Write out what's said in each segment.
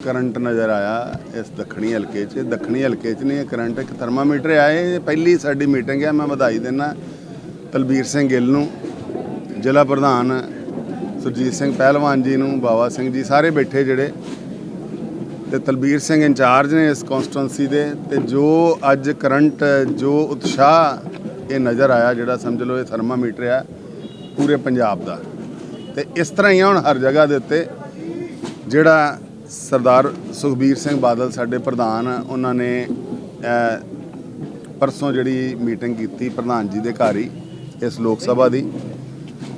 Current ਨਜ਼ਰ ਆਇਆ ਇਸ ਦੱਖਣੀ ਹਲਕੇ 'ਚ। ਦੱਖਣੀ ਹਲਕੇ 'ਚ ਨਹੀਂ, ਇਹ ਕਰੰਟ ਇੱਕ ਥਰਮਾਮੀਟਰ ਆਇਆ। ਇਹ ਪਹਿਲੀ ਸਾਡੀ ਮੀਟਿੰਗ ਹੈ, ਮੈਂ ਵਧਾਈ ਦਿੰਦਾ ਤਲਬੀਰ ਸਿੰਘ ਗਿੱਲ ਨੂੰ, ਜ਼ਿਲ੍ਹਾ ਪ੍ਰਧਾਨ ਸੁਰਜੀਤ ਸਿੰਘ ਪਹਿਲਵਾਨ ਜੀ ਨੂੰ, ਬਾਵਾ ਸਿੰਘ ਜੀ ਸਾਰੇ ਬੈਠੇ ਜਿਹੜੇ ਤੇ ਤਲਬੀਰ ਸਿੰਘ ਇੰਚਾਰਜ ਨੇ ਇਸ ਕਨਸਟੀਟੁਐਂਸੀ ਦੇ ਤੇ ਜੋ ਅੱਜ ਕਰੰਟ, ਜੋ ਉਤਸ਼ਾਹ ਇਹ ਨਜ਼ਰ ਆਇਆ ਜਿਹੜਾ ਸਮਝ ਲਓ ਇਹ ਥਰਮਾਮੀਟਰ ਆ, ਪੂਰੇ ਪੰਜਾਬ ਦਾ। ਤੇ ਇਸ ਤਰ੍ਹਾਂ ਹੀ ਹੁਣ ਹਰ ਜਗ੍ਹਾ ਦੇ ਉੱਤੇ ਜਿਹੜਾ ਸਰਦਾਰ ਸੁਖਬੀਰ ਸਿੰਘ ਬਾਦਲ ਸਾਡੇ ਪ੍ਰਧਾਨ, ਉਹਨਾਂ ਨੇ ਪਰਸੋਂ ਜਿਹੜੀ ਮੀਟਿੰਗ ਕੀਤੀ ਪ੍ਰਧਾਨ ਜੀ ਦੇ ਘਰ ਹੀ, ਇਸ ਲੋਕ ਸਭਾ ਦੀ।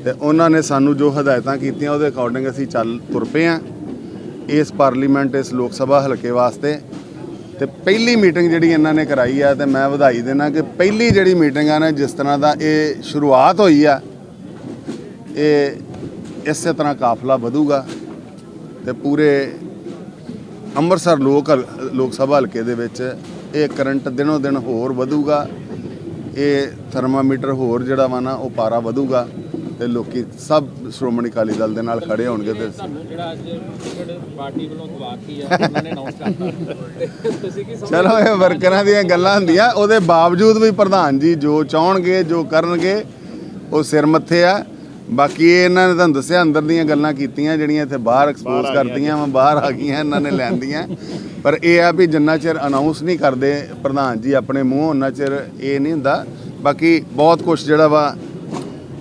ਤੇ ਉਹਨਾਂ ਨੇ ਸਾਨੂੰ ਜੋ ਹਦਾਇਤਾਂ ਕੀਤੀਆਂ, ਉਹਦੇ ਅਕੋਰਡਿੰਗ ਅਸੀਂ ਚੱਲ ਤੁਰ ਪਏ ਹਾਂ ਇਸ ਪਾਰਲੀਮੈਂਟ, ਇਸ ਲੋਕ ਸਭਾ ਹਲਕੇ ਵਾਸਤੇ। ਤੇ ਪਹਿਲੀ ਮੀਟਿੰਗ ਜਿਹੜੀ ਇਹਨਾਂ ਨੇ ਕਰਾਈ ਆ, ਤੇ ਮੈਂ ਵਧਾਈ ਦੇਣਾ ਕਿ ਪਹਿਲੀ ਜਿਹੜੀ ਮੀਟਿੰਗ ਆ ਨਾ, ਜਿਸ ਤਰ੍ਹਾਂ ਦਾ ਇਹ ਸ਼ੁਰੂਆਤ ਹੋਈ ਆ, ਇਹ ਇਸੇ ਤਰ੍ਹਾਂ ਕਾਫਲਾ ਵਧੂਗਾ ਤੇ ਪੂਰੇ ਅੰਮ੍ਰਿਤਸਰ ਲੋਕ ਲੋਕ ਸਭਾ ਹਲਕੇ ਦੇ ਵਿੱਚ ਇਹ ਕਰੰਟ ਦਿਨੋ ਦਿਨ ਹੋਰ ਵਧੂਗਾ ਇਹ ਥਰਮਾਮੀਟਰ ਹੋਰ ਜਿਹੜਾ ਵਾ ਨਾ ਉਹ ਪਾਰਾ ਵਧੂਗਾ ਤੇ ਲੋਕੀ ਸਭ ਸ਼੍ਰੋਮਣੀ ਅਕਾਲੀ ਦਲ ਦੇ ਨਾਲ ਖੜੇ ਹੋਣਗੇ ਤੇ ਜਿਹੜਾ ਅੱਜ ਟਿਕਟ ਪਾਰਟੀ ਵੱਲੋਂ ਦਵਾਤੀ ਆ ਉਹਨਾਂ ਨੇ ਅਨਾਉਂਸ ਕਰਤਾ। ਤੁਸੀਂ ਕੀ ਚਲੋ ਇਹ ਵਰਕਰਾਂ ਦੀਆਂ ਗੱਲਾਂ ਹੁੰਦੀਆਂ ਉਹਦੇ ਬਾਵਜੂਦ ਵੀ ਪ੍ਰਧਾਨ ਜੀ ਜੋ ਚਾਹਣਗੇ ਜੋ ਕਰਨਗੇ ਉਹ ਸਿਰ ਮੱਥੇ ਆ। ਬਾਕੀ ਇਹ ਇਹਨਾਂ ਨੇ ਤੁਹਾਨੂੰ ਦੱਸਿਆ ਅੰਦਰ ਦੀਆਂ ਗੱਲਾਂ ਕੀਤੀਆਂ ਜਿਹੜੀਆਂ ਇੱਥੇ ਬਾਹਰ ਐਕਸਪੋਜ਼ ਕਰਤੀਆਂ ਵਾ ਬਾਹਰ ਆ ਗਈਆਂ ਇਹਨਾਂ ਨੇ ਲੈਂਦੀਆਂ। ਪਰ ਇਹ ਆ ਵੀ ਜਿੰਨਾ ਚਿਰ ਅਨਾਉਂਸ ਨਹੀਂ ਕਰਦੇ ਪ੍ਰਧਾਨ ਜੀ ਆਪਣੇ ਮੂੰਹ ਉਹਨਾਂ ਚਿਰ ਇਹ ਨਹੀਂ ਹੁੰਦਾ। ਬਾਕੀ ਬਹੁਤ ਕੁਝ ਜਿਹੜਾ ਵਾ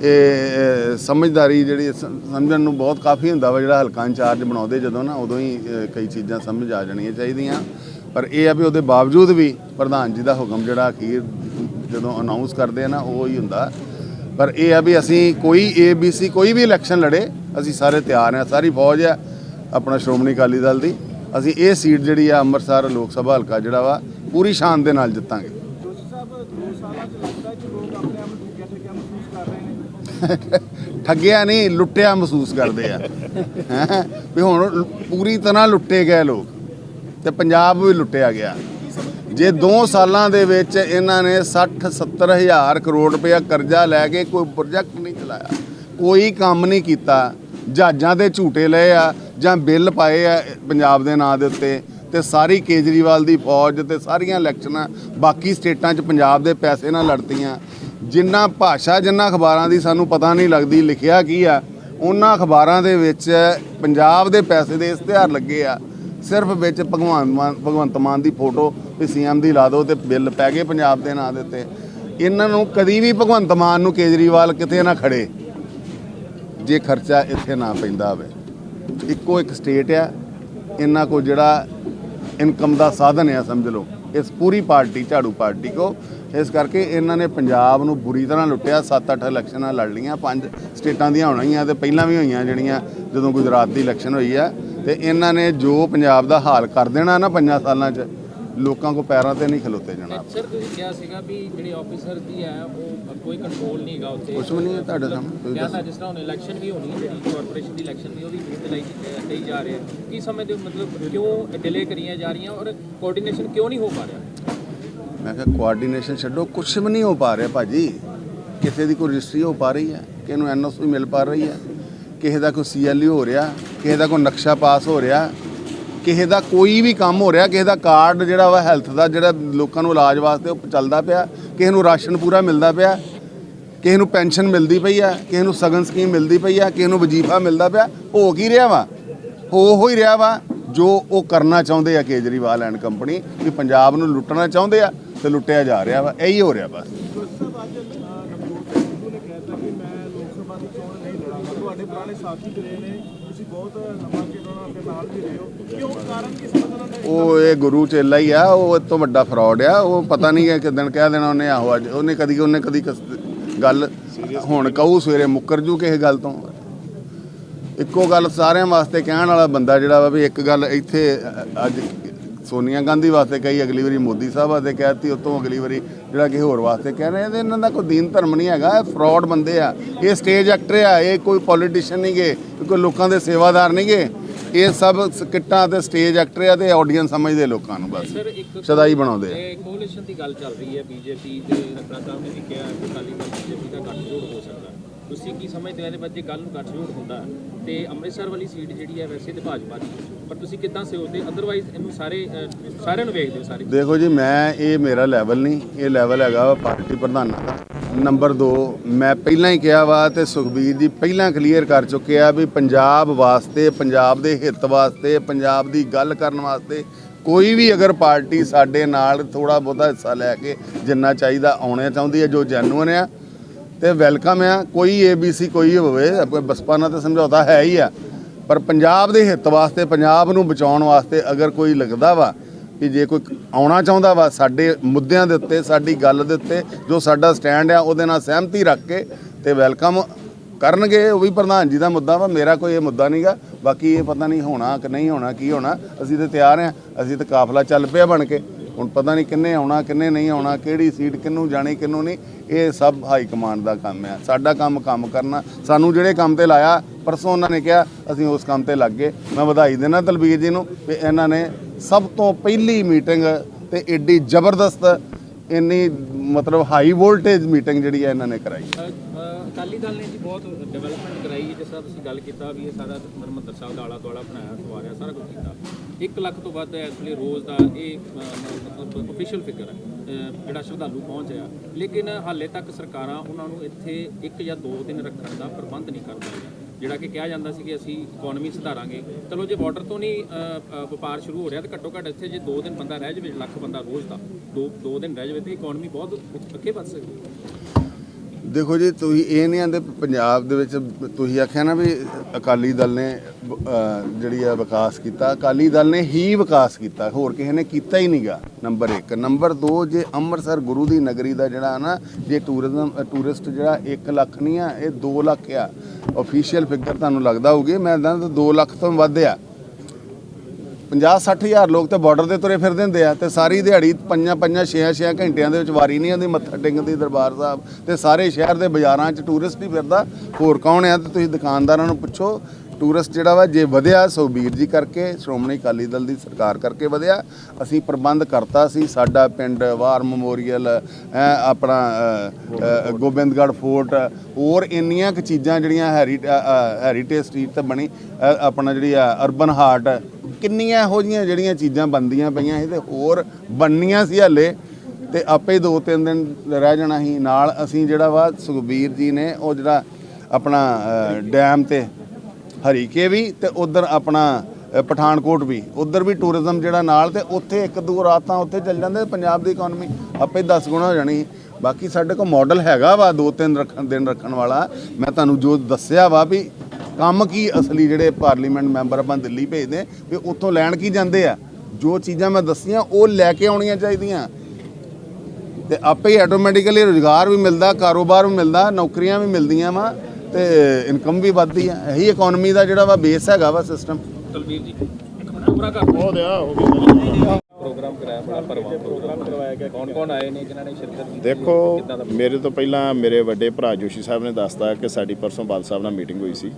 ਇਹ ਸਮਝਦਾਰੀ ਜਿਹੜੀ ਸਮਝਣ ਨੂੰ ਬਹੁਤ ਕਾਫੀ ਹੁੰਦਾ ਵਾ ਜਿਹੜਾ ਹਲਕਾ ਇੰਚਾਰਜ ਬਣਾਉਂਦੇ ਜਦੋਂ ਨਾ ਉਦੋਂ ਹੀ ਕਈ ਚੀਜ਼ਾਂ ਸਮਝ ਆ ਜਾਣੀਆਂ ਚਾਹੀਦੀਆਂ। ਪਰ ਇਹ ਆ ਵੀ ਉਹਦੇ ਬਾਵਜੂਦ ਵੀ ਪ੍ਰਧਾਨ ਜੀ ਦਾ ਹੁਕਮ ਜਿਹੜਾ ਅਖੀਰ ਜਦੋਂ ਅਨਾਉਂਸ ਕਰਦੇ ਆ ਨਾ ਉਹ ਹੀ ਹੁੰਦਾ। ਪਰ ਇਹ ਆ ਵੀ ਅਸੀਂ ਕੋਈ ਏਬੀਸੀ ਕੋਈ ਵੀ ਇਲੈਕਸ਼ਨ ਲੜੇ, ਅਸੀਂ ਸਾਰੇ ਤਿਆਰ ਹਾਂ, ਸਾਰੀ ਫੌਜ ਹੈ, ਆਪਣਾ ਸ਼੍ਰੋਮਣੀ ਅਕਾਲੀ ਦਲ ਦੀ। ਅਸੀਂ ਇਹ ਸੀਟ ਜਿਹੜੀ ਆ ਅੰਮ੍ਰਿਤਸਰ ਲੋਕ ਸਭਾ ਹਲਕਾ ਜਿਹੜਾ ਵਾ, ਪੂਰੀ ਸ਼ਾਨ ਦੇ ਨਾਲ ਜਿੱਤਾਂਗੇ। ਠੱਗਿਆ ਨਹੀਂ, ਲੁੱਟਿਆ ਮਹਿਸੂਸ ਕਰਦੇ ਆ। ਵੀ ਹੁਣ ਪੂਰੀ ਤਰ੍ਹਾਂ ਲੁੱਟੇ ਗਏ ਲੋਕ, ਤੇ ਪੰਜਾਬ ਵੀ ਲੁੱਟਿਆ ਗਿਆ। ਜੇ 2 ਸਾਲਾਂ ਦੇ ਵਿੱਚ ਇਹਨਾਂ ਨੇ 60 70 ਹਜ਼ਾਰ ਕਰੋੜ ਰੁਪਇਆ ਕਰਜ਼ਾ ਲੈ ਕੇ ਕੋਈ ਪ੍ਰੋਜੈਕਟ ਨਹੀਂ ਚਲਾਇਆ, ਕੋਈ ਕੰਮ ਨਹੀਂ ਕੀਤਾ, ਜਹਾਜ਼ਾਂ ਦੇ ਝੂਟੇ ਲਏ ਆ ਜਾਂ ਬਿੱਲ ਪਾਏ ਆ ਪੰਜਾਬ ਦੇ ਨਾਂ ਦੇ ਉੱਤੇ ਤੇ ਸਾਰੀ ਕੇਜਰੀਵਾਲ ਦੀ ਫੌਜ ਤੇ ਸਾਰੀਆਂ ਇਲੈਕਸ਼ਨਾਂ ਬਾਕੀ ਸਟੇਟਾਂ 'ਚ ਪੰਜਾਬ ਦੇ ਪੈਸੇ ਨਾਲ ਲੜਤੀਆਂ। ਜਿੰਨਾ ਭਾਸ਼ਾ, ਜਿੰਨਾ ਅਖਬਾਰਾਂ ਦੀ ਸਾਨੂੰ ਪਤਾ ਨਹੀਂ ਲੱਗਦੀ, ਲਿਖਿਆ ਕੀ ਆ, ਉਹਨਾਂ ਅਖਬਾਰਾਂ ਦੇ ਵਿੱਚ ਪੰਜਾਬ ਦੇ ਪੈਸੇ ਦੇ ਇਸ਼ਤਿਹਾਰ ਲੱਗੇ ਆ। ਸਿਰਫ ਵਿੱਚ ਭਗਵਾਨ ਮਾਨ ਭਗਵੰਤ ਮਾਨ ਦੀ ਫੋਟੋ ਵੀ ਸੀਐਮ ਦੀ ਲਾ ਦਿਓ ਤੇ ਬਿੱਲ ਪੈ ਗਏ ਪੰਜਾਬ ਦੇ ਨਾਂ ਦੇ ਉੱਤੇ। ਇਹਨਾਂ ਨੂੰ ਕਦੀ ਵੀ ਭਗਵੰਤ ਮਾਨ ਨੂੰ ਕੇਜਰੀਵਾਲ ਕਿਤੇ ਨਾ ਖੜੇ। ਜੇ ਖਰਚਾ ਇੱਥੇ ਨਾ ਪੈਂਦਾ ਹੋਵੇ। ਇੱਕੋ ਇੱਕ ਸਟੇਟ ਆ। ਇਹਨਾਂ ਕੋ ਜਿਹੜਾ ਇਨਕਮ ਦਾ ਸਾਧਨ ਆ, ਸਮਝ ਲਓ। ਇਸ ਪੂਰੀ ਪਾਰਟੀ, ਝਾੜੂ ਪਾਰਟੀ ਕੋ। ਇਸ ਕਰਕੇ ਇਹਨਾਂ ਨੇ ਪੰਜਾਬ ਨੂੰ ਬੁਰੀ ਤਰ੍ਹਾਂ ਲੁੱਟਿਆ। 7-8 ਇਲੈਕਸ਼ਨਾਂ ਲੜ ਲੀਆਂ ਪੰਜ ਸਟੇਟਾਂ ਦੀਆਂ ਹੋਣੀਆਂ ਤੇ ਪਹਿਲਾਂ ਵੀ ਹੋਈਆਂ ਜਿਹੜੀਆਂ ਜਦੋਂ ਗੁਜਰਾਤ ਦੀ ਇਲੈਕਸ਼ਨ ਹੋਈ ਆ। ਤੇ ਇਹਨਾਂ ਨੇ ਜੋ ਪੰਜਾਬ ਦਾ ਹਾਲ ਕਰ ਦੇਣਾ ਨਾ ਪੰਜਾਂ ਸਾਲਾਂ 'ਚ ਲੋਕਾਂ ਕੋ ਪੈਰਾਂ ਤੇ ਨਹੀਂ ਖਲੋਤੇ ਜਾਣਾ। ਸਰ ਤੁਸੀਂ ਕਿਹਾ ਸੀਗਾ ਵੀ ਜਿਹੜੇ ਆਫੀਸਰ ਦੀ ਹੈ ਉਹ ਕੋਈ ਕੰਟਰੋਲ ਨਹੀਂ ਹੈਗਾ ਉੱਥੇ। ਕੁਛ ਵੀ ਨਹੀਂ ਹੈ ਤੁਹਾਡੇ ਸਾਹਮਣੇ, ਕਿਹਾ ਤਾਂ ਜਿਸ ਤਰ੍ਹਾਂ ਹੁਣ ਇਲੈਕਸ਼ਨ ਵੀ ਹੋਣੀ ਹੈ ਜਿਹੜੀ ਕਾਰਪੋਰੇਸ਼ਨ ਦੀ ਇਲੈਕਸ਼ਨ ਦੀ ਉਹਦੀ ਮਿਹਨਤ ਲਈ ਲਈ ਜਾ ਰਹੇ ਹੈ ਕੀ ਸਮਝਦੇ ਹੋ ਮਤਲਬ ਕਿਉਂ ਡਿਲੇ ਕਰੀਆਂ ਜਾ ਰਹੀਆਂ ਔਰ ਕੋਆਰਡੀਨੇਸ਼ਨ ਕਿਉਂ ਨਹੀਂ ਹੋ ਪਾ ਰਿਹਾ? ਮੈਂ ਕਿਹਾ ਕੋਆਰਡੀਨੇਸ਼ਨ ਛੱਡੋ ਕੁਛ ਵੀ ਨਹੀਂ ਹੋ ਪਾ ਰਿਹਾ ਭਾਜੀ। ਕਿਸੇ ਦੀ ਕੋਈ ਰਜਿਸਟਰੀ ਹੋ ਪਾ ਰਹੀ ਹੈ ਕਿਸੇ ਨੂੰ ਐਨਓਸੀ ਮਿਲ ਪਾ ਰਹੀ ਹੈ ਕਿਸੇ ਦਾ ਕੋਈ ਸੀਐਲਯੂ ਹੋ ਰਿਹਾ ਕਿਸੇ ਦਾ ਕੋਈ ਨਕਸ਼ਾ ਪਾਸ ਹੋ ਰਿਹਾ, ਕਿਸੇ ਦਾ ਕੋਈ ਵੀ ਕੰਮ ਹੋ ਰਿਹਾ, ਕਿਸੇ ਦਾ ਕਾਰਡ ਜਿਹੜਾ ਵਾ ਹੈਲਥ ਦਾ, ਜਿਹੜਾ ਲੋਕਾਂ ਨੂੰ ਇਲਾਜ ਵਾਸਤੇ ਉਹ ਚੱਲਦਾ ਪਿਆ, ਕਿਸੇ ਨੂੰ ਰਾਸ਼ਨ ਪੂਰਾ ਮਿਲਦਾ ਪਿਆ, ਕਿਸੇ ਨੂੰ ਪੈਨਸ਼ਨ ਮਿਲਦੀ ਪਈ ਆ, ਕਿਸੇ ਨੂੰ ਸਗਨ ਸਕੀਮ ਮਿਲਦੀ ਪਈ ਆ, ਕਿਸੇ ਨੂੰ ਵਜੀਫਾ ਮਿਲਦਾ ਪਿਆ, ਹੋ ਕੀ ਰਿਹਾ ਵਾ? ਹੋ ਹੋ ਹੀ ਰਿਹਾ ਵਾ ਜੋ ਉਹ ਕਰਨਾ ਚਾਹੁੰਦੇ ਆ ਕੇਜਰੀਵਾਲ ਐਂਡ ਕੰਪਨੀ, ਵੀ ਪੰਜਾਬ ਨੂੰ ਲੁੱਟਣਾ ਚਾਹੁੰਦੇ ਆ ਤੇ ਲੁੱਟਿਆ ਜਾ ਰਿਹਾ ਵਾ, ਇਹੀ ਹੋ ਰਿਹਾ ਬਸ। ਤੁਹਾਡੇ ਪੁਰਾਣੇ ਸਾਥੀ ਵੀ ਨੇ ਬਹੁਤ ਲੰਮਾ ਚਿਰ ਦੇ ਨਾਲ ਵੀ ਰਹੇ ਹੋ। ਕਿਉਂ? ਕਾਰਨ ਕੀ ਸਮਝਣਾ ਉਹ ਇਹ ਗੁਰੂ ਚੇਲਾ ਹੀ ਆ, ਉਹ ਇਹ ਤੋਂ ਵੱਡਾ ਫਰਾਡ ਆ, ਉਹ ਪਤਾ ਨਹੀਂ ਕਿ ਕਿਦਣ ਕਹਿ ਦੇਣਾ ਉਹਨੇ ਆਹੋ ਅੱਜ, ਉਹਨੇ ਕਦੀ ਉਹਨੇ ਕਦੀ ਕਸ- ਗੱਲ ਹੁਣ ਕਹੂ ਸਵੇਰੇ ਮੁੱਕਰ ਜੂ ਕਿਸੇ ਗੱਲ ਤੋਂ। ਇੱਕੋ ਗੱਲ ਸਾਰਿਆਂ ਵਾਸਤੇ ਕਹਿਣ ਵਾਲਾ ਬੰਦਾ ਜਿਹੜਾ ਵਾ ਵੀ ਇੱਕ ਗੱਲ ਇੱਥੇ ਅ- ਅੱਜ ਸੋਨੀਆ ਗਾਂਧੀ ਵਾਸਤੇ ਕਹੀ, ਅਗਲੀ ਵਾਰੀ ਮੋਦੀ ਸਾਹਿਬ ਵਾਸਤੇ ਕਹਿਤੀ, ਉਤੋਂ ਅਗਲੀ ਵਾਰੀ ਜਿਹੜਾ ਕਿਸੇ ਹੋਰ ਵਾਸਤੇ ਕਹਿ ਰਹੇ ਇਹਨਾਂ ਦਾ ਕੋਈ ਦੀਨ ਧਰਮ ਨਹੀਂ ਹੈਗਾ ਇਹ ਫਰਾਡ ਬੰਦੇ ਆ। ਇਹ ਸਟੇਜ ਐਕਟਰ ਆ ਇਹ ਕੋਈ ਪੋਲੀਟੀਸ਼ੀਅਨ ਨਹੀਂਗੇ ਕੋਈ ਲੋਕਾਂ ਦੇ ਸੇਵਾਦਾਰ ਨਹੀਂਗੇ। ਇਹ ਸਭ ਸਕਿੱਟਾਂ ਤੇ ਸਟੇਜ ਐਕਟਰ ਆ ਤੇ ਆਡੀਅנס ਸਮਝਦੇ ਲੋਕਾਂ ਨੂੰ ਬਸ। ਸਦਾਈ ਬਣਾਉਂਦੇ ਆ। ਕੋalition ਦੀ ਗੱਲ ਚੱਲ ਰਹੀ ਹੈ ਬੀਜੇਪੀ ਤੇ ਰਤਨਾ ਸਾਹਿਬ ਨੇ ਵੀ ਕਿਹਾ ਕਿ ਅਕਾਲੀ ਦਲ ਬੀਜੇਪੀ ਦਾ ਗੱਠਜੋੜ ਹੋ ਸਕਦਾ। ਹੈ। ਤੁਸੀਂ ਕੀ ਸਮਝਦੇ ਹੋ? ਇਹਦੇ ਵਿੱਚ ਜੇ ਨੂੰ ਗੱਠਜੋੜ ਹੁੰਦਾ ਤੇ ਅੰਮ੍ਰਿਤਸਰ ਵਾਲੀ ਸੀਟ ਜਿਹੜੀ ਹੈ ਵੈਸੇ ਤੇ ਭਾਜਪਾ ਦੀ ਪਰ ਤੁਸੀਂ ਕਿੱਦਾਂ ਸੋਚਦੇ ਅਦਰਵਾਈਜ਼ ਇਹਨੂੰ ਸਾਰੇ ਸਾਰਿਆਂ ਨੂੰ ਵੇਖਦੇ ਹੋ ਸਾਰੇ। ਦੇਖੋ ਜੀ, ਮੈਂ ਇਹ ਮੇਰਾ ਲੈਵਲ ਨਹੀਂ। ਇਹ ਲੈਵਲ ਹੈਗਾ ਵਾ ਪਾਰਟੀ ਪ੍ਰਧਾਨਾਂ ਦਾ। ਨੰਬਰ 2 ਮੈਂ ਪਹਿਲਾਂ ਹੀ ਕਿਹਾ ਵਾ ਤੇ ਸੁਖਬੀਰ ਜੀ ਪਹਿਲਾਂ ਕਲੀਅਰ ਕਰ ਚੁੱਕੇ ਆ ਵੀ ਪੰਜਾਬ ਵਾਸਤੇ, ਪੰਜਾਬ ਦੇ ਹਿੱਤ ਵਾਸਤੇ, ਪੰਜਾਬ ਦੀ ਗੱਲ ਕਰਨ ਵਾਸਤੇ ਕੋਈ ਵੀ ਅਗਰ ਪਾਰਟੀ ਸਾਡੇ ਨਾਲ ਥੋੜਾ ਬਹੁਤਾ ਹਿੱਸਾ ਲੈ ਕੇ ਜਿੰਨਾ ਚਾਹੀਦਾ ਆਉਣਾ ਚਾਹੁੰਦੀ ਹੈ, ਜੋ ਜੈਨੂਨ ਆ ਤੇ ਵੈਲਕਮ ਆ। ਕੋਈ ਏਬੀਸੀ ਕੋਈ ਹੋਵੇ ਆਪਣੇ ਬਸਪਾ ਨਾਲ ਤਾਂ ਸਮਝੌਤਾ ਹੈ ਹੀ ਆ। ਪਰ ਪੰਜਾਬ ਦੇ ਹਿੱਤ ਵਾਸਤੇ, ਪੰਜਾਬ ਨੂੰ ਬਚਾਉਣ ਵਾਸਤੇ ਅਗਰ ਕੋਈ ਲੱਗਦਾ ਵਾ ਕਿ ਜੇ ਕੋਈ ਆਉਣਾ ਚਾਹੁੰਦਾ ਵਾ ਸਾਡੇ ਮੁੱਦਿਆਂ ਦੇ ਉੱਤੇ, ਸਾਡੀ ਗੱਲ ਦੇ ਉੱਤੇ, ਜੋ ਸਾਡਾ ਸਟੈਂਡ ਆ, ਉਹਦੇ ਨਾਲ ਸਹਿਮਤੀ ਰੱਖ ਕੇ ਤੇ ਵੈਲਕਮ ਕਰਨਗੇ, ਉਹ ਵੀ ਪ੍ਰਧਾਨ ਜੀ ਦਾ ਮੁੱਦਾ ਵਾ, ਮੇਰਾ ਕੋਈ ਇਹ ਮੁੱਦਾ ਨਹੀਂਗਾ ਬਾਕੀ ਇਹ ਪਤਾ ਨਹੀਂ ਹੋਣਾ ਕਿ ਨਹੀਂ ਹੋਣਾ, ਕੀ ਹੋਣਾ। ਅਸੀਂ ਤੇ ਤਿਆਰ ਆ, ਅਸੀਂ ਤੇ ਕਾਫਲਾ ਚੱਲ ਪਿਆ ਬਣ ਕੇ। ਹੁਣ ਪਤਾ ਨਹੀਂ ਕਿੰਨੇ ਆਉਣਾ, ਕਿੰਨੇ ਨਹੀਂ ਆਉਣਾ, ਕਿਹੜੀ ਸੀਟ ਕਿੰਨੂੰ ਜਾਣੀ ਕਿੰਨੂੰ ਨਹੀਂ, ਇਹ ਸਭ ਹਾਈ ਕਮਾਂਡ ਦਾ ਕੰਮ ਹੈ ਸਾਡਾ ਕੰਮ ਕੰਮ ਕਰਨਾ। ਸਾਨੂੰ ਜਿਹੜੇ ਕੰਮ ਤੇ ਲਾਇਆ, ਪਰਸੋਂ ਉਹਨਾਂ ਨੇ ਕਿਹਾ, ਅਸੀਂ ਉਸ ਕੰਮ ਤੇ ਲੱਗ ਗਏ। ਮੈਂ ਵਧਾਈ ਦੇਣਾ ਦਲਬੀਰ ਜੀ ਨੂੰ ਵੀ ਇਹਨਾਂ ਨੇ ਸਭ ਤੋਂ ਪਹਿਲੀ ਮੀਟਿੰਗ ਤੇ ਏਡੀ ਜ਼ਬਰਦਸਤ, ਇੰਨੀ ਮਤਲਬ ਹਾਈ ਵੋਲਟੇਜ ਮੀਟਿੰਗ ਜਿਹੜੀ ਹੈ ਇਹਨਾਂ ਨੇ ਕਰਾਈ। ਅਕਾਲੀ ਦਲ ਨੇ ਜੀ ਬਹੁਤ ਡਿਵੈਲਪਮੈਂਟ ਕਰਾਈ ਜਿਸ ਤਰ੍ਹਾਂ ਤੁਸੀਂ ਗੱਲ ਕੀਤਾ ਵੀ ਇਹ ਸਾਰਾ ਹਰਮੰਦਰ ਸਾਹਿਬ ਦਾ ਆਲਾ ਦੁਆਲਾ ਬਣਾਇਆ ਸਵਾਰਿਆ ਸਾਰਾ ਕੁਝ ਕੀਤਾ। 1 ਲੱਖ ਤੋਂ ਵੱਧ ਇਸ ਲਈ ਰੋਜ਼ ਦਾ ਇਹ ਅ, ਮਤਲਬ ਅਫੀਸ਼ੀਅਲ ਫਿਗਰ ਹੈ ਜਿਹੜਾ ਸ਼ਰਧਾਲੂ ਪਹੁੰਚ ਰਿਹਾ। ਲੇਕਿਨ ਹਾਲੇ ਤੱਕ ਸਰਕਾਰਾਂ ਉਹਨਾਂ ਨੂੰ ਇੱਥੇ ਇੱਕ ਜਾਂ ਦੋ ਦਿਨ ਰੱਖਣ ਦਾ ਪ੍ਰਬੰਧ ਨਹੀਂ ਕਰਦੀਆਂ ਜਿਹੜਾ ਕਿ ਕਿਹਾ ਜਾਂਦਾ ਸੀ ਕਿ ਅਸੀਂ ਇਕਨੋਮੀ ਸੁਧਾਰਾਂਗੇ। ਚਲੋ ਜੇ ਬਾਰਡਰ ਤੋਂ ਨਹੀਂ ਵਪਾਰ ਸ਼ੁਰੂ ਹੋ ਰਿਹਾ ਤਾਂ ਘੱਟੋ ਘੱਟ ਇੱਥੇ ਜੇ 2 ਦਿਨ ਬੰਦਾ ਰਹਿ ਜਾਵੇ ਲੱਖ ਬੰਦਾ ਰੋਜ਼ ਦਾ 2 2 ਦਿਨ ਰਹਿ ਜਾਵੇ ਤੇ ਇਕਨੋਮੀ ਬਹੁਤ ਅੱਗੇ ਵੱਧ ਸਕਦੀ ਹੈ। ਦੇਖੋ ਜੀ, ਤੁਸੀਂ ਇਹ ਨਹੀਂ ਆਂਦੇ ਪੰਜਾਬ ਦੇ ਵਿੱਚ ਤੁਸੀਂ ਆਖਿਆ ਨਾ ਵੀ ਅਕਾਲੀ ਦਲ ਨੇ ਜਿਹੜੀ ਆ ਵਿਕਾਸ ਕੀਤਾ, ਅਕਾਲੀ ਦਲ ਨੇ ਹੀ ਵਿਕਾਸ ਕੀਤਾ, ਹੋਰ ਕਿਸੇ ਨੇ ਕੀਤਾ ਹੀ ਨਹੀਂਗਾ ਨੰਬਰ 1 ਨੰਬਰ 2 ਜੇ ਅੰਮ੍ਰਿਤਸਰ ਗੁਰੂ ਦੀ ਨਗਰੀ ਦਾ ਜਿਹੜਾ ਨਾ, ਜੇ ਟੂਰਿਜ਼ਮ, ਟੂਰਿਸਟ ਜਿਹੜਾ 1 ਲੱਖ ਨਹੀਂ ਆ, ਇਹ 2 ਲੱਖ ਆ। ਅਫੀਸ਼ੀਅਲ ਫਿਗਰ ਤੁਹਾਨੂੰ ਲੱਗਦਾ ਹੋਊਗੀ, ਮੈਂ ਤਾਂ 2 ਲੱਖ ਤੋਂ ਵੱਧ ਆ। 50 60 ਹਜ਼ਾਰ ਲੋਕ ਤੇ ਬਾਰਡਰ ਦੇ ਤੁਰੇ ਫਿਰਦੇ ਹੁੰਦੇ ਆ ਤੇ ਸਾਰੀ ਦਿਹਾੜੀ ਪੰਜਾਂ ਪੰਜਾਂ ਛੇਆਂ ਛੇਆਂ ਘੰਟਿਆਂ ਦੇ ਵਿੱਚ ਵਾਰੀ ਨਹੀਂ ਆਉਂਦੀ ਮੱਥਾ ਟੇਕਣ ਦੀ ਦਰਬਾਰ ਸਾਹਿਬ ਤੇ ਸਾਰੇ ਸ਼ਹਿਰ ਦੇ ਬਾਜ਼ਾਰਾਂ 'ਚ ਟੂਰਿਸਟ ਹੀ ਫਿਰਦਾ। ਹੋਰ ਕੌਣ ਆ? ਤੇ ਤੁਸੀਂ ਦੁਕਾਨਦਾਰਾਂ ਨੂੰ ਪੁੱਛੋ ਟੂਰਿਸਟ ਜਿਹੜਾ ਵਾ ਜੇ ਵਧਿਆ ਸੁਖਬੀਰ ਜੀ ਕਰਕੇ ਸ਼੍ਰੋਮਣੀ ਅਕਾਲੀ ਦਲ ਦੀ ਸਰਕਾਰ ਕਰਕੇ ਵਧਿਆ। ਅਸੀਂ ਪ੍ਰਬੰਧ ਕਰਤਾ ਸੀ ਸਾਡਾ ਪਿੰਡ ਵਾਰ ਮੈਮੋਰੀਅਲ ਐ ਆਪਣਾ ਅ, ਗੋਬਿੰਦਗੜ੍ਹ ਫੋਰਟ ਹੋਰ ਇੰਨੀਆਂ ਕੁ ਚੀਜ਼ਾਂ ਜਿਹੜੀਆਂ ਹੈਰੀ ਹੈਰੀਟੇਜ ਸਟਰੀਟ ਤੇ ਬਣੀ ਅ, ਆਪਣਾ ਜਿਹੜੀ ਆ ਅਰਬਨ ਹਾਰਟ ਕਿੰਨੀਆਂ ਇਹੋ ਜੀਆਂ ਜਿਹੜੀਆਂ ਚੀਜ਼ਾਂ ਬਣਦੀਆਂ ਪਈਆਂ ਸੀ ਤੇ ਹੋਰ ਬਣਨੀਆਂ ਸੀ ਹਲੇ ਤੇ ਆਪੇ ਦੋ ਤਿੰਨ ਦਿਨ ਰਹਿ ਜਾਣਾ ਸੀ। ਨਾਲ ਅਸੀਂ ਜਿਹੜਾ ਵਾ ਸੁਖਬੀਰ ਜੀ ਨੇ ਉਹ ਜਿਹੜਾ ਆਪਣਾ ਡੈਮ ਤੇ ਹਰੀਕੇ ਵੀ ਤੇ ਉਧਰ ਆਪਣਾ ਪਠਾਨਕੋਟ ਵੀ। ਉਧਰ ਵੀ ਟੂਰਿਜ਼ਮ ਜਿਹੜਾ ਨਾਲ ਤੇ ਉੱਥੇ ਇੱਕ ਦੋ ਰਾਤਾਂ ਉੱਥੇ ਚੱਲ ਜਾਂਦੇ ਪੰਜਾਬ ਦੀ ਇਕਨੋਮੀ ਆਪੇ 10 ਗੁਣਾ ਹੋ ਜਾਣੀ। ਬਾਕੀ ਸਾਡੇ ਕੋਲ ਮਾਡਲ ਹੈਗਾ ਵਾ ਦੋ ਤਿੰਨ ਰੱਖਣ ਦਿਨ ਰੱਖਣ ਵਾਲਾ। ਮੈਂ ਤੁਹਾਨੂੰ ਜੋ ਦੱਸਿਆ ਵਾ ਵੀ ਕੰਮ ਕੀ ਅਸਲੀ ਜਿਹੜੇ ਪਾਰਲੀਮੈਂਟ ਮੈਂਬਰ ਆਪਾਂ ਦਿੱਲੀ ਭੇਜਦੇ ਵੀ ਉੱਥੋਂ ਲੈਣ ਕੀ ਜਾਂਦੇ ਆ? ਜੋ ਚੀਜ਼ਾਂ ਮੈਂ ਦੱਸੀਆਂ ਉਹ ਲੈ ਕੇ ਆਉਣੀਆਂ ਚਾਹੀਦੀਆਂ। ਤੇ ਆਪੇ ਹੀ ਆਟੋਮੈਟਿਕਲੀ ਰੋਜ਼ਗਾਰ ਵੀ ਮਿਲਦਾ ਕਾਰੋਬਾਰ ਵੀ ਮਿਲਦਾ ਨੌਕਰੀਆਂ ਵੀ ਮਿਲਦੀਆਂ ਵਾ ਤੇ ਇਨਕਮ ਵੀ ਵੱਧਦੀ ਆ। ਇਹੀ ਇਕਨੋਮੀ ਦਾ ਜਿਹੜਾ ਵਾ ਬੇਸ ਹੈਗਾ ਵਾ ਸਿਸਟਮ ਤਲਵੀਰ ਜੀ ਇੱਕ ਮਿੰਟ ਪੂਰਾ ਕਰ ਬਹੁਤ ਆ ਹੋ ਗਿਆ ਪ੍ਰੋਗਰਾਮ ਕਰਾਇਆ ਬੜਾ ਭਰਵਾਂ ਪ੍ਰੋਗਰਾਮ ਕਰਵਾਇਆ ਗਿਆ ਕੌਣ ਕੌਣ ਆਏ ਨੇ ਜਿਨ੍ਹਾਂ ਨੇ ਸ਼ਿਰਕਤ ਕੀਤੀ? ਦੇਖੋ ਮੇਰੇ ਤੋਂ ਪਹਿਲਾਂ ਮੇਰੇ ਵੱਡੇ ਭਰਾ ਜੋਸ਼ੀ ਸਾਹਿਬ ਨੇ ਦੱਸਤਾ ਕਿ ਸਾਡੀ ਪਰਸੋਂ ਬਾਲ ਸਾਹਿਬ ਨਾਲ ਮੀਟਿੰਗ ਹੋਈ ਸੀ।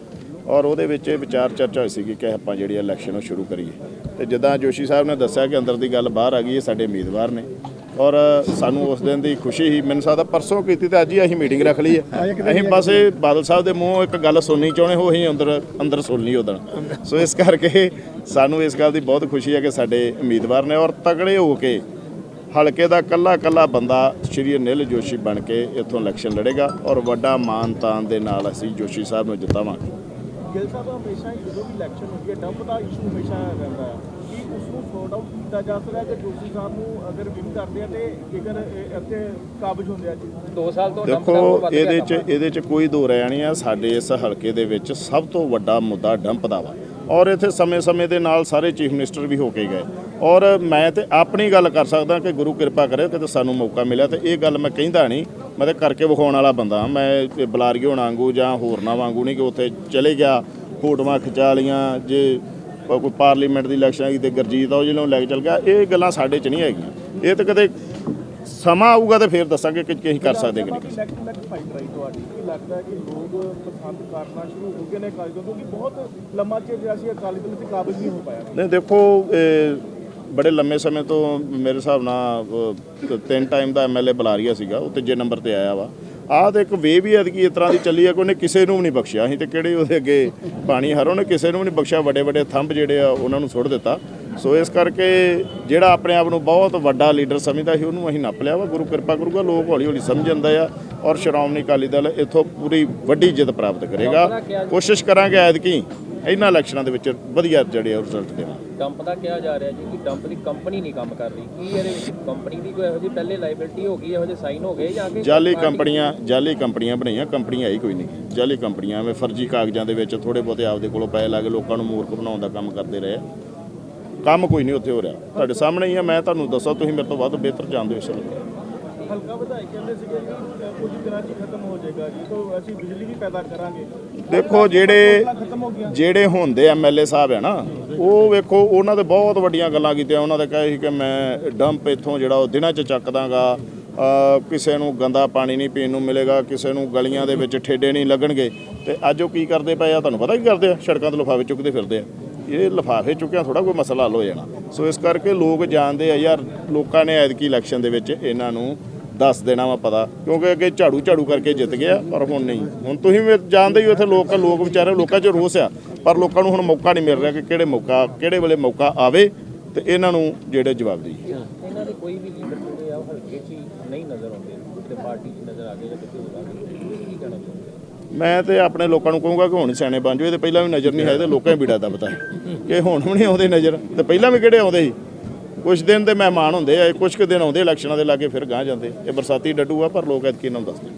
ਔਰ ਉਹਦੇ ਵਿੱਚ ਇਹ ਵਿਚਾਰ ਚਰਚਾ ਹੋਈ ਸੀ ਕਿ ਆਪਾਂ ਜਿਹੜੀ ਇਲੈਕਸ਼ਨ ਉਹ ਸ਼ੁਰੂ ਕਰੀਏ। ਤੇ ਜਿੱਦਾਂ ਜੋਸ਼ੀ ਸਾਹਿਬ ਨੇ ਦੱਸਿਆ ਕਿ ਅੰਦਰ ਦੀ ਗੱਲ ਬਾਹਰ ਆ ਗਈ ਇਹ ਸਾਡੇ ਉਮੀਦਵਾਰ ਨੇ। ਔਰ ਸਾਨੂੰ ਉਸ ਦਿਨ ਦੀ ਖੁਸ਼ੀ ਹੀ ਮੈਨੂੰ ਸਕਦਾ ਪਰਸੋਂ ਕੀਤੀ ਤੇ ਅੱਜ ਹੀ ਅਸੀਂ ਮੀਟਿੰਗ ਰੱਖ ਲਈ ਹੈ। ਅਸੀਂ ਬਸ ਬਾਦਲ ਸਾਹਿਬ ਦੇ ਮੂੰਹੋਂ ਇੱਕ ਗੱਲ ਸੁਣਨੀ ਚਾਹੁੰਦੇ ਹੋ ਅਸੀਂ ਅੰਦਰ ਅੰਦਰ ਸੁਣ ਲਈ ਉਦੋਂ ਸੋ ਇਸ ਕਰਕੇ ਸਾਨੂੰ ਇਸ ਗੱਲ ਦੀ ਬਹੁਤ ਖੁਸ਼ੀ ਹੈ ਕਿ ਸਾਡੇ ਉਮੀਦਵਾਰ ਨੇ ਔਰ ਤਗੜੇ ਹੋ ਕੇ ਹਲਕੇ ਦਾ ਕੱਲਾ ਕੱਲਾ ਬੰਦਾ ਸ਼੍ਰੀ ਅਨਿਲ ਜੋਸ਼ੀ ਬਣ ਕੇ ਇੱਥੋਂ ਇਲੈਕਸ਼ਨ ਲੜੇਗਾ। ਔਰ ਵੱਡਾ ਮਾਨ ਤਾਨ ਦੇ ਨਾਲ ਅਸੀਂ ਜੋਸ਼ੀ ਸਾਹਿਬ ਨੂੰ ਜਿਤਾਵਾਂਗੇ। ਗਿੱਲ ਸਾਹਿਬ ਹਮੇਸ਼ਾ ਹੀ ਜਦੋਂ ਵੀ ਇਲੈਕਸ਼ਨ ਹੁੰਦੀ ਹੈ ਡੰਪ ਦਾ ਇਸ਼ੂ ਹਮੇਸ਼ਾ ਰਹਿੰਦਾ ਹੈ ਕਿ ਉਸ ਨੂੰ ਸੌਟ ਆਊਟ ਕੀਤਾ ਜਾ ਸਕਦਾ ਹੈ ਕਿ ਜੋਸ਼ੀ ਸਾਹਿਬ ਨੂੰ ਅਗਰ ਵਿਨ ਕਰਦੇ ਆ ਤੇ ਜੇਕਰ ਇਹ ਇੱਥੇ ਕਾਬਜ ਹੁੰਦੇ ਆ ਜੀ। 2 ਸਾਲ ਤੋਂ ਡੰਪ ਦਾ ਦੇਖੋ ਇਹਦੇ ਚ ਇਹਦੇ ਚ ਕੋਈ ਦੋ ਰਹਿ ਨਹੀਂ ਆ ਸਾਡੇ ਇਸ ਹਲਕੇ ਦੇ ਵਿੱਚ ਸਭ ਤੋਂ ਵੱਡਾ ਮੁੱਦਾ ਡੰਪ ਦਾ ਵਾ। ਔਰ ਇੱਥੇ ਸਮੇਂ-ਸਮੇਂ ਦੇ ਨਾਲ ਸਾਰੇ ਚੀਫ ਮਿਨਿਸਟਰ ਵੀ ਹੋ ਕੇ ਗਏ। ਔਰ ਮੈਂ ਤੇ ਆਪਣੀ ਗੱਲ ਕਰ ਸਕਦਾ ਕਿ ਗੁਰੂ ਕਿਰਪਾ ਕਰੇ ਕਿ ਸਾਨੂੰ ਮੌਕਾ ਮਿਲਿਆ ਤੇ ਇਹ ਗੱਲ ਮੈਂ ਕਹਿੰਦਾ ਨਹੀਂ। ਮੈਂ ਤੇ ਕਰਕੇ ਵਿਖਾਉਣ ਵਾਲਾ ਬੰਦਾ ਮੈਂ ਬਲਾਰੀਓ ਵਾਂਗੂ ਜਾਂ ਹੋਰਨਾਂ ਵਾਂਗੂ ਨਹੀਂ ਕਿ ਉੱਥੇ ਚਲੇ ਗਿਆ। ਫੋਟੋਆਂ ਖਿਚਾ ਲੀਆਂ ਜੇ ਕੋਈ ਪਾਰਲੀਮੈਂਟ ਦੀ ਇਲੈਕਸ਼ਨ ਆਈ ਤੇ ਗਰਜੀਤ ਆ, ਉਹ ਜਿਹਨੂੰ ਲੈ ਕੇ ਚਲ ਗਿਆ। ਇਹ ਗੱਲਾਂ ਸਾਡੇ 'ਚ ਨਹੀਂ ਹੈਗੀਆਂ। ਇਹ ਤਾਂ ਕਦੇ ਸਮਾਂ ਆਊਗਾ ਤੇ ਫਿਰ ਦੱਸਾਂਗੇ ਕਿ ਕੀ ਕਰ ਸਕਦੇ ਕਿ ਨਹੀਂ ਕਰ ਸਕਦੇ। ਇਲੈਕਸ਼ਨ ਤੱਕ ਫਾਈਟ ਰਹੀ ਤੁਹਾਡੀ ਕੀ ਲੱਗਦਾ ਹੈ ਕਿ ਲੋਕ ਪਸੰਦ ਕਰਨਾ ਸ਼ੁਰੂ ਹੋ ਗਏ ਨੇ ਅਕਾਲੀ ਦਲ ਨੂੰ ਕਿਉਂਕਿ ਬਹੁਤ ਲੰਮਾ ਚਿਰ ਜਿਹੜਾ ਸੀ ਅਕਾਲੀ ਦਲ ਤੇ ਕਾਬਜ ਨਹੀਂ ਹੋ ਪਾਇਆ। ਨਹੀਂ ਦੇਖੋ ਬੜੇ ਲੰਮੇ ਸਮੇਂ ਤੋਂ ਮੇਰੇ ਹਿਸਾਬ ਨਾਲ ਤਿੰਨ ਟਾਈਮ ਦਾ ਐਮਐਲਏ ਬੁਲਾਰੀਆ ਸੀਗਾ ਉਹ ਤੀਜੇ ਨੰਬਰ ਤੇ ਆਇਆ ਵਾ। ਆਹ ਤੇ ਇੱਕ ਵੇ ਵੀ ਐਤਕੀ ਇਸ ਤਰ੍ਹਾਂ ਦੀ ਚੱਲੀ ਹੈ ਕਿ ਉਹਨੇ ਕਿਸੇ ਨੂੰ ਵੀ ਨਹੀਂ ਬਖਸ਼ਿਆ। ਅਸੀਂ ਤੇ ਕਿਹੜੇ ਉਹਦੇ ਅੱਗੇ ਪਾਣੀ ਹਰ ਉਹਨੇ ਕਿਸੇ ਨੂੰ ਵੀ ਨਹੀਂ ਬਖਸ਼ਿਆ। ਵੱਡੇ ਵੱਡੇ ਥੰਬ ਜਿਹੜੇ ਆ ਉਹਨਾਂ ਨੂੰ ਸੁੱਟ ਦਿੱਤਾ। ਸੋ ਇਸ ਕਰਕੇ ਜਿਹੜਾ ਆਪਣੇ ਆਪ ਨੂੰ ਬਹੁਤ ਵੱਡਾ ਲੀਡਰ ਸਮਝਦਾ ਸੀ ਉਹਨੂੰ ਅਸੀਂ ਨੱਪ ਲਿਆ ਵਾ। ਗੁਰੂ ਕਿਰਪਾ ਕਰੂਗਾ ਲੋਕ ਹੌਲੀ ਹੌਲੀ ਸਮਝ ਜਾਂਦਾ ਆ ਔਰ ਸ਼੍ਰੋਮਣੀ ਅਕਾਲੀ ਦਲ ਇੱਥੋਂ ਪੂਰੀ ਵੱਡੀ ਜਿੱਤ ਪ੍ਰਾਪਤ ਕਰੇਗਾ। ਕੋਸ਼ਿਸ਼ ਕਰਾਂਗੇ ਐਤਕੀ ਇਹਨਾਂ ਇਲੈਕਸ਼ਨਾਂ ਦੇ ਵਿੱਚ ਵਧੀਆ ਜਿਹੜੇ ਰਿਜ਼ਲਟ ਦੇਵਾਂ ਡੰਪ ਦਾ ਕਿਹਾ ਜਾ ਰਿਹਾ ਜੀ ਕਿ ਡੰਪ ਦੀ ਕੰਪਨੀ ਨਹੀਂ ਕੰਮ ਕਰ ਰਹੀ। ਕੀ ਇਹਦੇ ਵਿੱਚ ਕੰਪਨੀ ਦੀ ਕੋਈ ਇਹੋ ਜਿਹੀ ਪਹਿਲੇ ਲਾਇਬਿਲਟੀ ਹੋ ਗਈ ਇਹੋ ਜਿਹੇ ਸਾਈਨ ਹੋ ਗਏ ਜਾਂ ਕਿ ਜਾਲੀ ਕੰਪਨੀਆਂ ਜਾਲੀ ਕੰਪਨੀਆਂ ਬਣਾਈਆਂ ਕੰਪਨੀ ਆਈ ਕੋਈ ਨਹੀਂ। ਜਾਲੀ ਕੰਪਨੀਆਂ ਐਵੇਂ ਫਰਜ਼ੀ ਕਾਗਜ਼ਾਂ ਦੇ ਵਿੱਚ ਥੋੜੇ ਬਹੁਤੇ ਆਪਦੇ ਕੋਲੋਂ ਪੈਸੇ ਲਾ ਕੇ ਲੋਕਾਂ ਨੂੰ ਮੂਰਖ ਬਣਾਉਣ ਦਾ ਕੰਮ ਕਰਦੇ ਰਹੇ। ਕੰਮ ਕੋਈ ਨਹੀਂ ਉੱਥੇ ਹੋ ਰਿਹਾ। ਤੁਹਾਡੇ ਸਾਹਮਣੇ ਹੀ ਆ ਮੈਂ ਤੁਹਾਨੂੰ ਦੱਸਾਂ ਤੁਸੀਂ ਮੇਰੇ ਤੋਂ ਵੱਧ ਬਿਹਤਰ ਜਾਣਦੇ ਹੋ ਇਸ ਨੂੰ ਹਲਕਾ ਵਿਧਾਇਕ ਕਹਿੰਦੇ ਸੀਗੇ ਕਿ ਅ, ਕੁਝ ਦਿਨਾਂ 'ਚ ਹੀ ਖਤਮ ਹੋ ਜਾਏਗਾ ਜੀ ਤਾਂ ਅਸੀਂ ਬਿਜਲੀ ਵੀ ਪੈਦਾ ਕਰਾਂਗੇ। ਦੇਖੋ ਜਿਹੜੇ ਜਿਹੜੇ ਹੁੰਦੇ ਐਮਐਲਏ ਸਾਹਿਬ ਹੈ ਨਾ ਉਹ ਵੇਖੋ ਉਹਨਾਂ ਦੇ ਬਹੁਤ ਵੱਡੀਆਂ ਗੱਲਾਂ ਕੀਤੀਆਂ। ਉਹਨਾਂ ਦੇ ਕਹੇ ਸੀ ਕਿ ਮੈਂ ਡੰਪ ਇੱਥੋਂ ਜਿਹੜਾ ਉਹ ਦਿਨਾਂ 'ਚ ਚੱਕ ਦਾਂਗਾ। ਕਿਸੇ ਨੂੰ ਗੰਦਾ ਪਾਣੀ ਨਹੀਂ ਪੀਣ ਨੂੰ ਮਿਲੇਗਾ ਕਿਸੇ ਨੂੰ ਗਲੀਆਂ ਦੇ ਵਿੱਚ ਠੇਡੇ ਨਹੀਂ ਲੱਗਣਗੇ। ਤੇ ਅੱਜ ਉਹ ਕੀ ਕਰਦੇ ਪਏ ਆ ਤੁਹਾਨੂੰ ਪਤਾ ਕੀ ਕਰਦੇ ਆ? ਸੜਕਾਂ ਤੋਂ ਲਿਫਾਫੇ ਚੁੱਕਦੇ ਫਿਰਦੇ ਆ। ਇਹ ਲਿਫਾਫੇ ਚੁੱਕਿਆ ਥੋੜਾ ਕੋਈ ਮਸਲਾ ਹੱਲ ਹੋ ਜਾਣਾ। ਸੋ ਇਸ ਕਰਕੇ ਲੋਕ ਜਾਣਦੇ ਆ ਯਾਰ, ਲੋਕਾਂ ਨੇ ਐਤਕੀ ਇਲੈਕਸ਼ਨ ਦੇ ਵਿੱਚ ਇਹਨਾਂ ਨੂੰ ਦੱਸ ਦੇਣਾ ਵਾ ਪਤਾ, ਕਿਉਂਕਿ ਅੱਗੇ ਝਾੜੂ ਝਾੜੂ ਕਰਕੇ ਜਿੱਤ ਗਿਆ, ਪਰ ਹੁਣ ਨਹੀਂ। ਹੁਣ ਤੁਸੀਂ ਵੀ ਜਾਣਦੇ ਹੀ ਉੱਥੇ ਲੋਕ ਲੋਕ ਵਿਚਾਰੇ, ਲੋਕਾਂ 'ਚ ਰੋਸ ਆ, ਪਰ ਲੋਕਾਂ ਨੂੰ ਹੁਣ ਮੌਕਾ ਨਹੀਂ ਮਿਲ ਰਿਹਾ ਕਿ ਕਿਹੜੇ ਮੌਕਾ, ਕਿਹੜੇ ਵੇਲੇ ਮੌਕਾ ਆਵੇ ਤੇ ਇਹਨਾਂ ਨੂੰ ਜਿਹੜੇ ਜਵਾਬ ਦੇਈਏ। ਇਹਨਾਂ ਦੇ ਕੋਈ ਵੀ ਲੀਡਰ ਜਿਹੜੇ ਆ ਹਲਕੇ 'ਚ ਨਹੀਂ ਨਜ਼ਰ ਆਉਂਦੇ ਕਿਤੇ ਪਾਰਟੀ 'ਚ ਨਜ਼ਰ ਆ ਗਏ ਜਾਂ ਕਿਤੇ ਹੋਰ ਆ ਗਏ ਕੀ ਕਹਿਣਾ ਚਾਹੁੰਦੇ ਮੈਂ ਤੇ ਆਪਣੇ ਲੋਕਾਂ ਨੂੰ ਕਹੂੰਗਾ ਕਿ ਹੁਣ ਸਿਆਣੇ ਬਣ ਜਾਓ, ਇਹ ਤੇ ਪਹਿਲਾਂ ਵੀ ਨਜ਼ਰ ਨਹੀਂ ਹੈ ਤੇ ਲੋਕਾਂ ਹੀ ਬੀੜਾ ਦੱਬਤਾ ਕਿ ਹੁਣ ਵੀ ਨਹੀਂ ਆਉਂਦੇ ਨਜ਼ਰ, ਤੇ ਪਹਿਲਾਂ ਵੀ ਕਿਹੜੇ ਆਉਂਦੇ ਸੀ? ਕੁਝ ਦਿਨ ਤੇ ਮਹਿਮਾਨ ਹੁੰਦੇ ਆ ਕੁਝ ਕੁ ਦਿਨ ਆਉਂਦੇ ਇਲੈਕਸ਼ਨਾਂ ਦੇ ਲਾਗੇ ਫਿਰ ਗਾਂ ਜਾਂਦੇ। ਇਹ ਬਰਸਾਤੀ ਡੱਡੂ ਆ, ਪਰ ਲੋਕ ਐਤਕੀ ਇਹਨਾਂ ਦੱਸਦੇ।